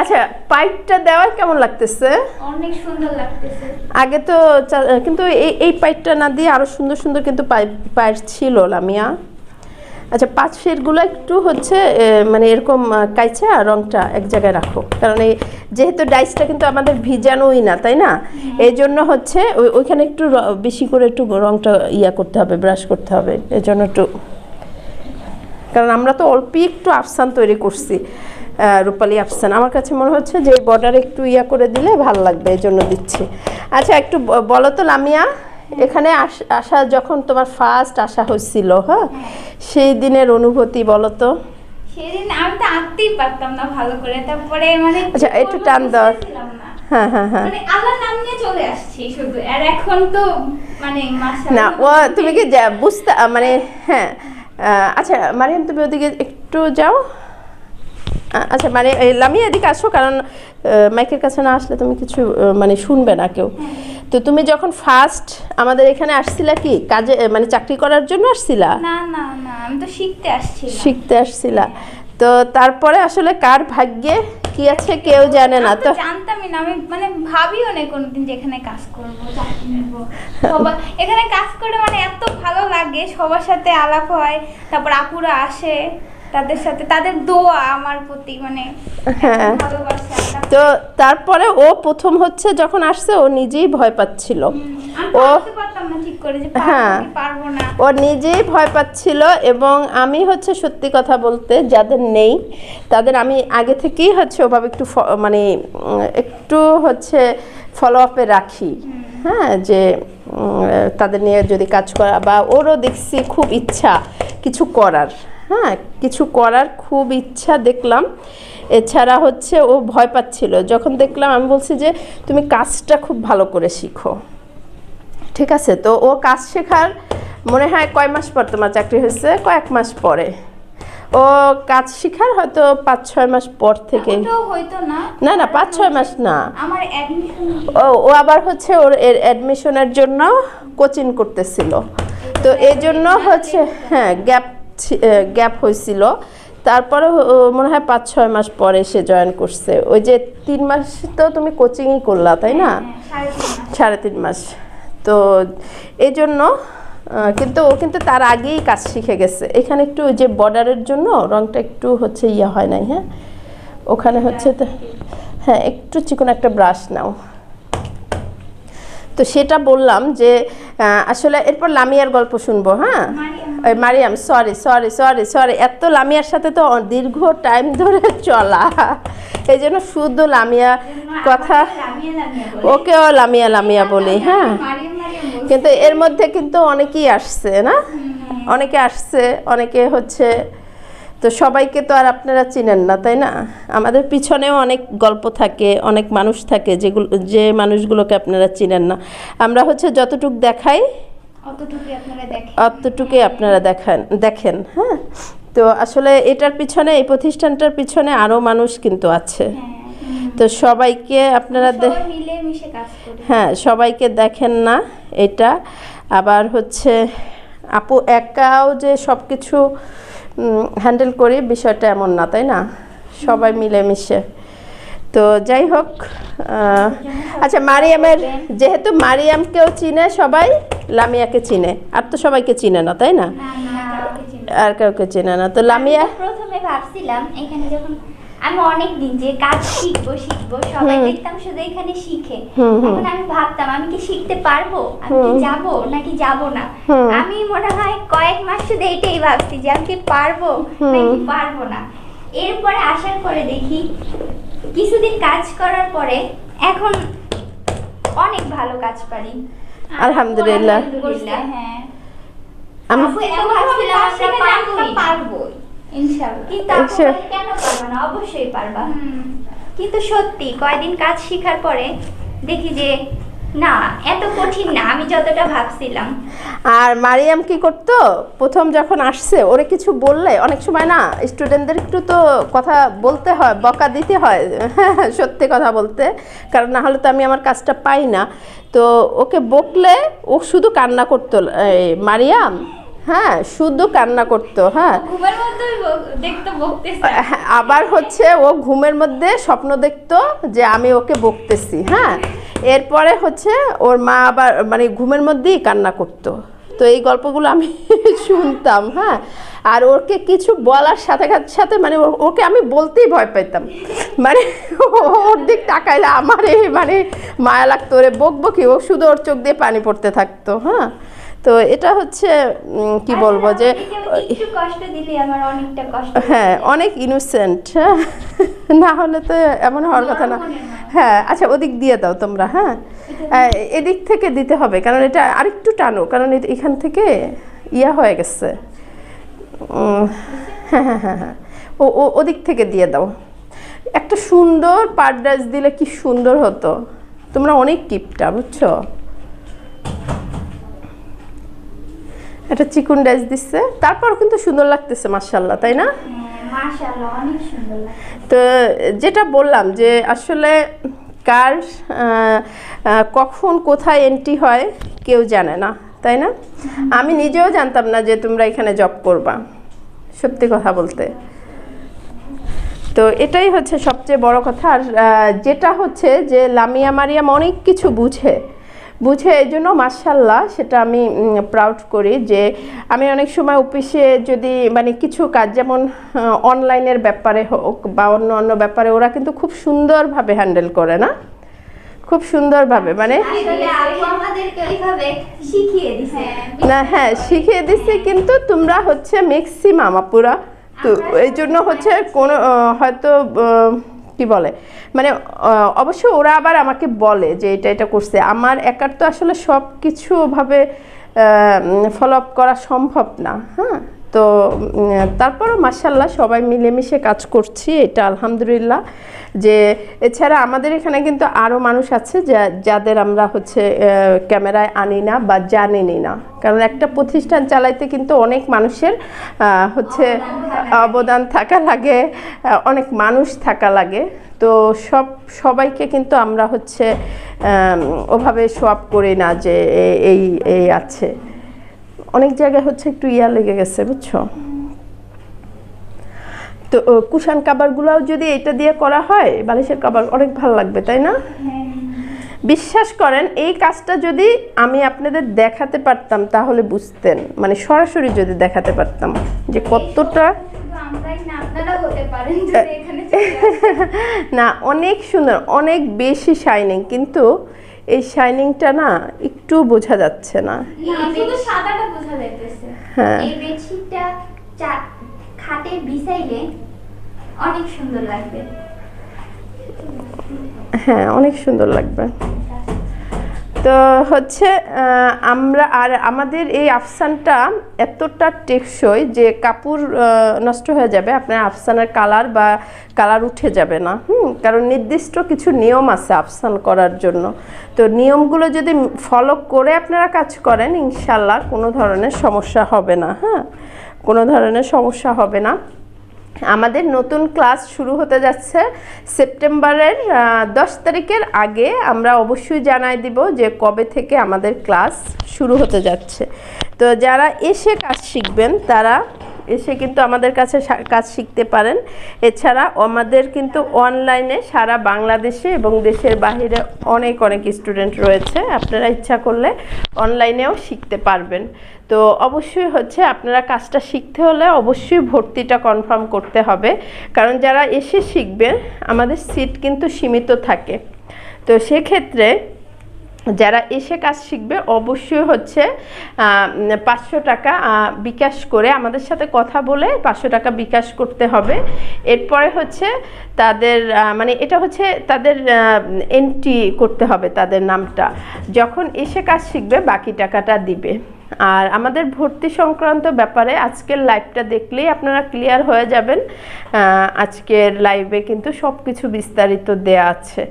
আচ্ছা পাইপটা দেওয়া কেমন লাগতেছে? অনেক সুন্দর লাগতেছে। আগে তো কিন্তু এই এই পাইপটা না দিয়ে আরও সুন্দর সুন্দর কিন্তু পাইপ পাইপ ছিল লামিয়া। আচ্ছা পাঁচ ফিটগুলো একটু হচ্ছে মানে এরকম আহ, কাইচা রংটা এক জায়গায় রাখো। কারণ এই যেহেতু ডাইসটা কিন্তু আমাদের ভিজানোই না তাই না? এই জন্য হচ্ছে ওই- ওইখানে একটু বেশি করে একটু রংটা ইয়া করতে হবে ব্রাশ করতে হবে। এই জন্য একটু কারণ আমরা তো অল্পই একটু আফসান তৈরি করছি। রূপালী আফসান আমার কাছে মনে হচ্ছে যে বর্ডার একটু ইয়া করে দিলে ভালো লাগবে এই জন্য দিচ্ছি। আচ্ছা একটু বলো তো লামিয়া এখানে আস- যখন তোমার ফার্স্ট আসা হয়েছিল হ্যাঁ? সেই দিনের অনুভূতি বলো তো। সেদিন আমি তো আঁকতেই পারতাম না ভালো করে তারপরে মানে আচ্ছা, একটু টান দাও। হ্যাঁ হ্যাঁ হ্যাঁ। মানে আল্লাহর নাম নিয়ে চলে আসছি শুধু আর এখন তো মানে না ও তুমি কি বুঝতে মানে হ্যাঁ আচ্ছা মারিয়াম তুমি ওদিকে একটু যাও। আচ্ছা মানে লামিয়া এদিকে আসো কারণ মাইকের কাছে না আসলে তুমি কিছু মানে শুনবে না কেউ। তো তুমি যখন ফার্স্ট আমাদের এখানে আসছিলা কি? কাজে মানে চাকরি করার জন্য আসছিলা? না না না আমি তো শিখতে আসছি শিখতে আসছিলা। তো তারপরে আসলে কার ভাগ্যে কি আছে কেউ জানে না। তো জানতামই না আমি মানে ভাবিও না কোনোদিন যে এখানে কাজ করব চাকরি এখানে কাজ করে মানে এত ভালো লাগে সবার সাথে আলাপ হয় তারপর আপুরা আসে। তাদের সাথে তাদের দোয়া আমার প্রতি মানে হ্যাঁ। তো তারপরে ও প্রথম হচ্ছে যখন আসছে ও নিজেই ভয় পাচ্ছিল। ও হ্যাঁ। ও নিজেই ভয় পাচ্ছিল এবং আমি হচ্ছে সত্যি কথা বলতে যাদের নেই তাদের আমি আগে থেকেই হচ্ছে ওভাবে একটু মানে একটু হচ্ছে ফলো আপে রাখি। হ্যাঁ যে তাদের নিয়ে যদি কাজ করা বা ওরও দেখছি খুব ইচ্ছা কিছু করার। হ্যাঁ কিছু করার খুব ইচ্ছা দেখলাম। এছাড়া হচ্ছে ও ভয় পাচ্ছিল। যখন দেখলাম আমি বলছি যে তুমি কাজটা খুব ভালো করে শিখো। ঠিক আছে? তো ও কাজ শেখার মনে হয় কয় মাস পর তোমার চাকরি হয়েছে? কয়েক মাস পরে। ও কাজ শেখার হয়তো পাঁচ ছয় মাস পর থেকে না। না না পাঁচ ছয় মাস না। ও ও আবার হচ্ছে ওর অ্যাডমিশনের জন্য কোচিং করতেছিল। তো এই জন্য হচ্ছে হ্যাঁ গ্যাপ গ্যাপ হয়েছিল। তারপরে মনে হয় পাঁচ ছয় মাস পরে সে জয়েন করছে। ওই যে তিন মাস তো তুমি কোচিংই করলা তাই না? সাড়ে তিন মাস। সাড়ে তিন মাস। তো এই জন্য কিন্তু ও কিন্তু তার আগেই কাজ শিখে গেছে। এখানে একটু ওই যে বর্ডারের জন্য রংটা একটু হচ্ছে ইয়ে হয় নাই হ্যাঁ? ওখানে হচ্ছে তো হ্যাঁ একটু চিকন একটা ব্রাশ নাও। তো সেটা বললাম যে আসলে এরপর লামিয়ার গল্প শুনব হ্যাঁ? Mariam. Sorry sorry sorry sorry এত লামিয়ার সাথে তো দীর্ঘ টাইম ধরে চলা এই জন্য শুধু লামিয়া কথা ওকেও লামিয়া লামিয়া বলি হ্যাঁ। কিন্তু এর মধ্যে কিন্তু অনেকেই আসছে, না অনেকে আসছে, অনেকে হচ্ছে তো সবাইকে তো আর আপনারা চিনেন না, তাই না আমাদের পিছনেও অনেক গল্প থাকে, অনেক মানুষ থাকে যেগুলো যে মানুষগুলোকে আপনারা চিনেন না আমরা হচ্ছে যতটুক দেখাই অতটুকুই আপনারা দেখেন। দেখান হ্যাঁ? তো আসলে এটার পিছনে এই প্রতিষ্ঠানটার পিছনে আরও মানুষ কিন্তু আছে। হ্যাঁ তো সবাইকে আপনারা হ্যাঁ সবাইকে দেখেন না এটা। আবার হচ্ছে আপু একাও যে সব কিছু হ্যান্ডেল করি বিষয়টা এমন না তাই না? সবাই মিলেমিশে। তো যাই হোক আচ্ছা মারিয়ামের যেহেতু মারিয়ামকেও চিনে সবাই লামিয়াকে চিনে। আর তো সবাইকে চিনে না তাই না। আর কাউকে চেনে না। তো লামিয়া প্রথমে ভাবছিলাম এখানে যখন আমি অনেক দিন যে কাজ শিখব শিখব সবাই দেখতাম শুধু এখানে শিখে। এখন আমি ভাবতাম আমি কি শিখতে পারব? আমি কি। যাব নাকি যাব না? আমি মনে হয় কয়েক মাস শুধু এইটাই ভাবছি যে আমি কি পারব নাকি পারব না। এরপরে আসার পরে দেখি কিছুদিন কাজ করার পরে এখন অনেক ভালো কাজ পারি। আলহামদুলিল্লাহ। হ্যাঁ। আমি এত ভাবছিলাম আমরা পারব ইনশাআল্লাহ। কিন্তু। কেন পারবা না? অবশ্যই পারবা। হুম। কিন্তু সত্যি কয়দিন কাজ শেখার পরে দেখি যে না এত কঠিন না আমি যতটা ভাবছিলাম। আর মারিয়াম কি করতো? প্রথম যখন আসছে ওরে কিছু বললে অনেক সময় না স্টুডেন্টদের একটু তো কথা বলতে হয় বকা দিতে হয় সত্যি কথা বলতে। কারণ না হলে তো আমি আমার কাজটা পাই না। তো ওকে বকলে ও শুধু কান্না করতো এই, মারিয়াম হ্যাঁ শুধু কান্না করতো হ্যাঁ। হ্যাঁ, আবার হচ্ছে ও ঘুমের মধ্যে স্বপ্ন দেখতো যে আমি ওকে বকতেছি হ্যাঁ। এরপরে হচ্ছে ওর মা আবার মানে ঘুমের মধ্যেই কান্না করতো। তো এই গল্পগুলো আমি শুনতাম হ্যাঁ। আর ওকে কিছু বলার সাথে সাথে মানে ও- ওকে আমি বলতেই ভয় পেতাম মানে ওর দিক তাকাইলে আমার এই মানে মায়া লাগতো ওরে বকবো কি ও শুধু ওর চোখ দিয়ে পানি পড়তে থাকতো হ্যাঁ। তো এটা হচ্ছে কি বলব যে হ্যাঁ অনেক ইনোসেন্ট হ্যাঁ। না হলে তো এমন হওয়ার কথা না। হ্যাঁ। আচ্ছা ওদিক দিয়ে দাও তোমরা হ্যাঁ। এদিক থেকে দিতে হবে কারণ এটা আরেকটু টানো কারণ এখান থেকে ইয়া হয়ে গেছে। হ্যাঁ হ্যাঁ হ্যাঁ হ্যাঁ। ও ওদিক থেকে দিয়ে দাও। একটা সুন্দর পাট ড্রেস দিলে কি সুন্দর হতো। তোমরা অনেক কিপটা বুঝছ? একটা চিকুন ড্রেস দিচ্ছে তারপর কিন্তু সুন্দর লাগতেছে মার্শাল্লাহ তাই না? তো যেটা বললাম যে আসলে কার কখন কোথায় এন্ট্রি হয় কেউ জানে না তাই না? আমি নিজেও জানতাম না যে তোমরা এখানে জব করবা সত্যি কথা বলতে। তো এটাই হচ্ছে সবচেয়ে বড় কথা। আর যেটা হচ্ছে যে লামিয়া মারিয়াম অনেক কিছু বুঝে। বুঝে এই জন্য মার্শাল্লাহ সেটা আমি প্রাউড করি যে আমি অনেক সময় অফিসে যদি মানে কিছু কাজ যেমন অনলাইনের ব্যাপারে হোক বা অন্য অন্য ব্যাপারে ওরা কিন্তু খুব সুন্দরভাবে হ্যান্ডেল করে না? খুব সুন্দরভাবে মানে শিখিয়ে দিছে। না হ্যাঁ শিখিয়ে দিচ্ছে কিন্তু তোমরা হচ্ছে ম্যাক্সিমাম আপুরা। তো এই জন্য হচ্ছে কোনো হয়তো কি বলে? মানে অবশ্য ওরা আবার আমাকে বলে যে এটা এটা করছে। আমার একার তো আসলে সব কিছু ওভাবে ফলো আপ করা সম্ভব না হ্যাঁ? তো তারপরও মার্শাল্লাহ সবাই মিলেমিশে কাজ করছি, এটা আলহামদুলিল্লাহ। যে, এছাড়া আমাদের এখানে কিন্তু আরও মানুষ আছে যা- যাদের আমরা হচ্ছে ক্যামেরায় আনি না বা জানিনি না কারণ একটা প্রতিষ্ঠান চালাইতে কিন্তু অনেক মানুষের হচ্ছে অবদান থাকা লাগে অনেক মানুষ থাকা লাগে। তো সব, সবাইকে কিন্তু আমরা হচ্ছে ওভাবে সোয়াপ করি না যে এই এই আছে। অনেক জায়গায় হচ্ছে একটু ইয়া লেগে গেছে বুঝছ? তো কুশান কাবারগুলোও যদি এটা দিয়ে করা হয় বালিশের কাবার অনেক ভালো লাগবে তাই না? বিশ্বাস করেন এই কাজটা যদি আমি আপনাদের দেখাতে পারতাম তাহলে বুঝতেন। মানে সরাসরি যদি দেখাতে পারতাম যে কতটা। না অনেক সুন্দর অনেক বেশি শাইনিং কিন্তু এই শাইনিংটা না একটু বোঝা যাচ্ছে না। না, শুধু সাদাটা বোঝা যাইতেছে। হ্যাঁ। এই বেডশিটটা খাটে বিছাইলে অনেক সুন্দর লাগবে। হ্যাঁ অনেক সুন্দর লাগবে। তো হচ্ছে আমরা আর আমাদের এই আফসানটা এতটা টেকসই যে কাপড় নষ্ট হয়ে যাবে, আপনার আফসানের কালার বা কালার উঠে যাবে না। হুম, কারণ নির্দিষ্ট কিছু নিয়ম আছে আফসান করার জন্য। তো নিয়মগুলো যদি ফলো করে আপনারা কাজ করেন, ইনশাল্লাহ কোনো ধরনের সমস্যা হবে না হ্যাঁ? কোনো ধরনের সমস্যা হবে না। আমাদের নতুন ক্লাস শুরু হতে যাচ্ছে সেপ্টেম্বরের দশ তারিখের আগে। আমরা অবশ্যই জানাই দিব যে কবে থেকে আমাদের ক্লাস শুরু হতে যাচ্ছে। তো যারা এসে কাজ শিখবেন, তারা এসে কিন্তু আমাদের কাছে কাজ শিখতে পারেন। এছাড়া আমাদের কিন্তু অনলাইনে সারা বাংলাদেশে এবং দেশের বাইরে অনেক অনেক স্টুডেন্ট রয়েছে। আপনারা ইচ্ছা করলে অনলাইনেও শিখতে পারবেন। তো অবশ্যই হচ্ছে আপনারা কাজটা শিখতে হলে অবশ্যই ভর্তিটা কনফার্ম করতে হবে। কারণ যারা এসে শিখবেন আমাদের সিট কিন্তু সীমিত থাকে। তো সেক্ষেত্রে যারা এসে কাজ শিখবে অবশ্যই হচ্ছে পাঁচশো টাকা বিকাশ করে আমাদের সাথে কথা বলে পাঁচশো টাকা বিকাশ করতে হবে। এরপরে হচ্ছে তাদের মানে এটা হচ্ছে তাদের এন্ট্রি করতে হবে তাদের নামটা। যখন এসে কাজ শিখবে বাকি টাকাটা দিবে। আর আমাদের ভর্তি সংক্রান্ত ব্যাপারে আজকের লাইভটা দেখলেই আপনারা ক্লিয়ার হয়ে যাবেন। আজকের লাইভে কিন্তু সব কিছু বিস্তারিত দেয়া আছে।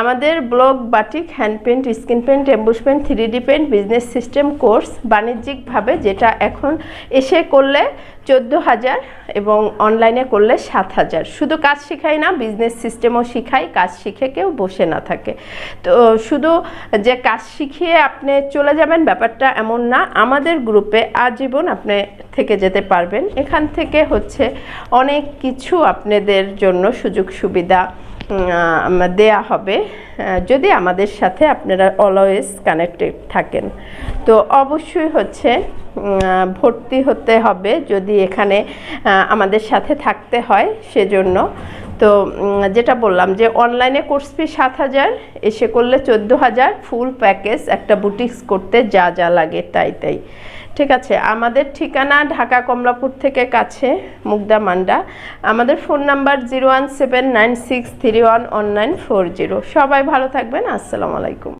আমাদের blog batik hand paint skin paint emboss paint three D paint business system course বাণিজ্যিকভাবে যেটা এখন এসে করলে চোদ্দ হাজার এবং অনলাইনে করলে সাত হাজার। শুধু কাজ শেখাই না বিজনেস সিস্টেমও শিখাই, কাজ শিখে কেউ বসে না থাকে। তো শুধু যে কাজ শিখিয়ে আপনি চলে যাবেন, ব্যাপারটা এমন না। আমাদের গ্রুপে আজীবন আপনি থেকে যেতে পারবেন। এখান থেকে হচ্ছে অনেক কিছু আপনাদের জন্য সুযোগ সুবিধা দেয়া হবে যদি আমাদের সাথে আপনারা অলওয়েজ কানেক্টেড থাকেন। তো অবশ্যই হচ্ছে ভর্তি হতে হবে যদি এখানে আমাদের সাথে থাকতে হয় সেজন্য। তো যেটা বললাম যে অনলাইনে কোর্স ফি সাত হাজার, এসে করলে চোদ্দ হাজার ফুল প্যাকেজ একটা বুটিক্স করতে যা যা লাগে তাই তাই। ঠিক আছে, আমাদের ঠিকানা ঢাকা কমলাপুর থেকে কাছে, মুগদা মান্ডা। আমাদের phone number zero one seven nine six three one one nine four zero সবাই ভালো থাকবেন, আসসালামু আলাইকুম।